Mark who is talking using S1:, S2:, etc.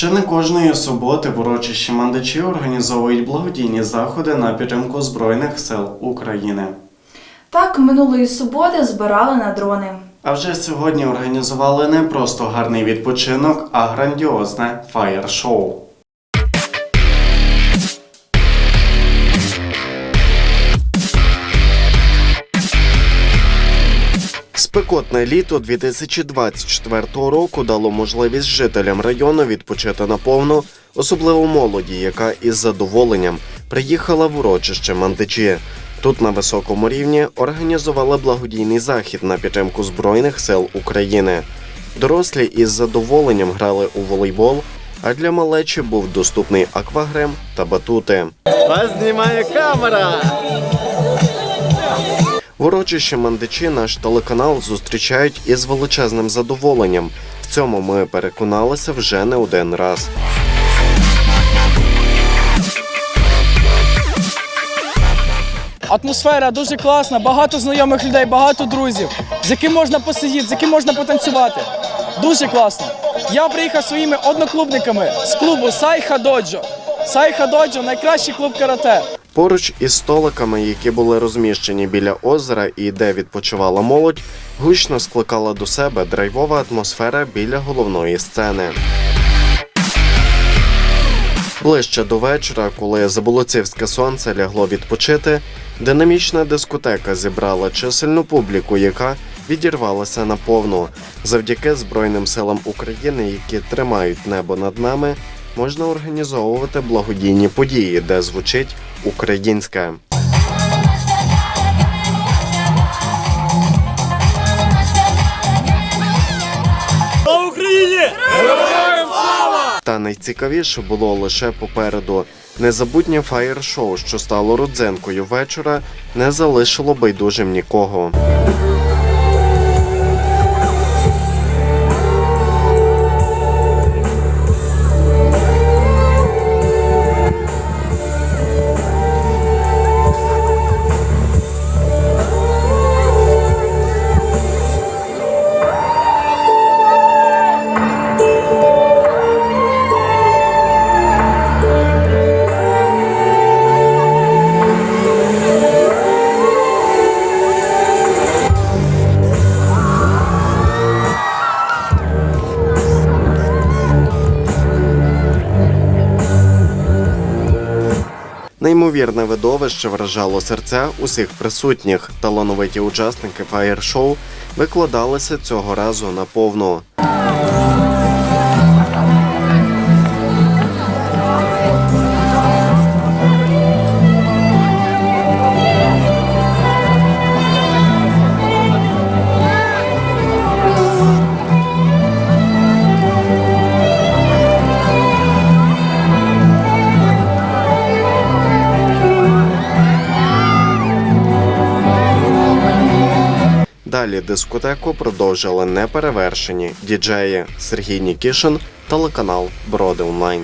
S1: Чи не кожної суботи в урочищі мандачі організовують благодійні заходи на підтримку Збройних сил України.
S2: Так, минулої суботи збирали на дрони.
S1: А вже сьогодні організували не просто гарний відпочинок, а грандіозне фаєр-шоу. Спекотне літо 2024 року дало можливість жителям району відпочити наповну, особливо молоді, яка із задоволенням приїхала в урочище Мандичі. Тут на високому рівні організували благодійний захід на підтримку Збройних сил України. Дорослі із задоволенням грали у волейбол, а для малечі був доступний аквагрем та батути.
S3: Вас знімає камера!
S1: В урочищі Мандичі наш телеканал зустрічають із величезним задоволенням. В цьому ми переконалися вже не один раз.
S4: Атмосфера дуже класна, багато знайомих людей, багато друзів, з яким можна посидіти, з яким можна потанцювати. Дуже класно. Я приїхав своїми одноклубниками з клубу Сайха Доджо. Сайха Доджо найкращий клуб карате.
S1: Поруч із столиками, які були розміщені біля озера і де відпочивала молодь, гучно скликала до себе драйвова атмосфера біля головної сцени. Ближче до вечора, коли заболоцівське сонце лягло відпочити, динамічна дискотека зібрала чисельну публіку, яка відірвалася наповну. Завдяки Збройним силам України, які тримають небо над нами, можна організовувати благодійні події, де звучить українське. Та найцікавіше було лише попереду. Незабутнє фаєр-шоу, що стало родзинкою вечора, не залишило байдужим нікого. Неймовірне видовище вражало серця усіх присутніх. Талановиті учасники фаєр-шоу викладалися цього разу на Далі дискотеку продовжили неперевершені діджеї Сергій Нікішин, телеканал Броди Онлайн.